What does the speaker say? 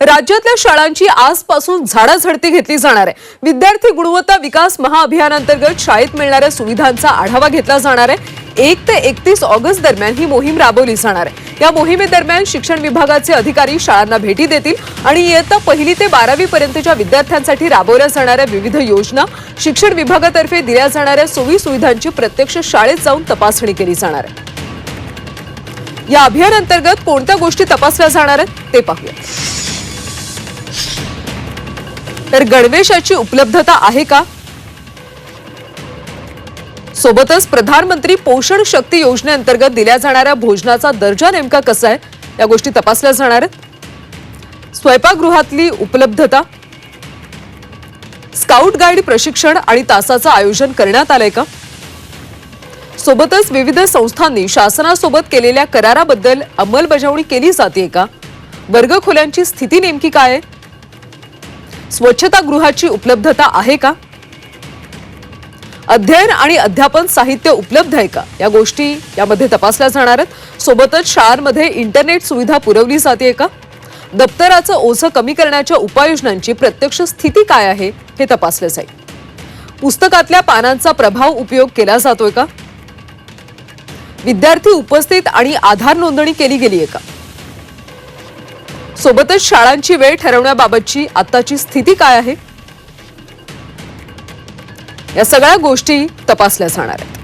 राज्यातल्या शाळांची आजपासून झाडाझडती घेतली जाणार आहे. विद्यार्थी गुणवत्ता विकास महाअभियानांतर्गत शाळेत मिळणाऱ्या सुविधांचा आढावा घेतला जाणार आहे. एक ते एकतीस ऑगस्ट दरम्यान ही मोहीम राबवली जाणार आहे. या मोहिमेदरम्यान शिक्षण विभागाचे अधिकारी शाळांना भेटी देतील आणि इयत्ता पहिली ते बारावी पर्यंतच्या विद्यार्थ्यांसाठी राबवल्या जाणाऱ्या विविध योजना शिक्षण विभागातर्फे दिल्या जाणाऱ्या सोयी सुविधांची प्रत्यक्ष शाळेत जाऊन तपासणी केली जाणार आहे. या अभियानांतर्गत कोणत्या गोष्टी तपासल्या जाणार आहेत ते पाहूया. तर गणवेशाची उपलब्धता आहे का? सोबतच प्रधानमंत्री पोषण शक्ती योजनेअंतर्गत दिल्या जाणाऱ्या भोजनाचा दर्जा नेमका कसा आहे? या गोष्टी तपासल्या जाणार आहेत. स्वयंपाकगृहातली उपलब्धता स्काउट गाईड प्रशिक्षण आणि तासाचं आयोजन करण्यात आलंय का? सोबतच विविध संस्थांनी शासनासोबत केलेल्या कराराबद्दल अंमलबजावणी केली जाते का? वर्गखोल्यांची स्थिती नेमकी काय आहे? स्वच्छतागृहाची उपलब्धता आहे का? अध्ययन आणि अध्यापन साहित्य उपलब्ध आहे का? या गोष्टी यामध्ये तपासल्या जाणार आहेत. सोबतच शाळांमध्ये इंटरनेट सुविधा पुरवली जाते का? दप्तराचं ओझं कमी करण्याच्या उपाययोजनांची प्रत्यक्ष स्थिती काय आहे हे तपासलं जाईल. पुस्तकातल्या पानांचा प्रभाव उपयोग केला जातोय का? विद्यार्थी उपस्थित आणि आधार नोंदणी केली गेली आहे का? सोबतच शाळांची वेळ ठरवण्याबाबतची आताची स्थिती काय आहे? या सगळ्या गोष्टी तपासल्या जाणार आहेत.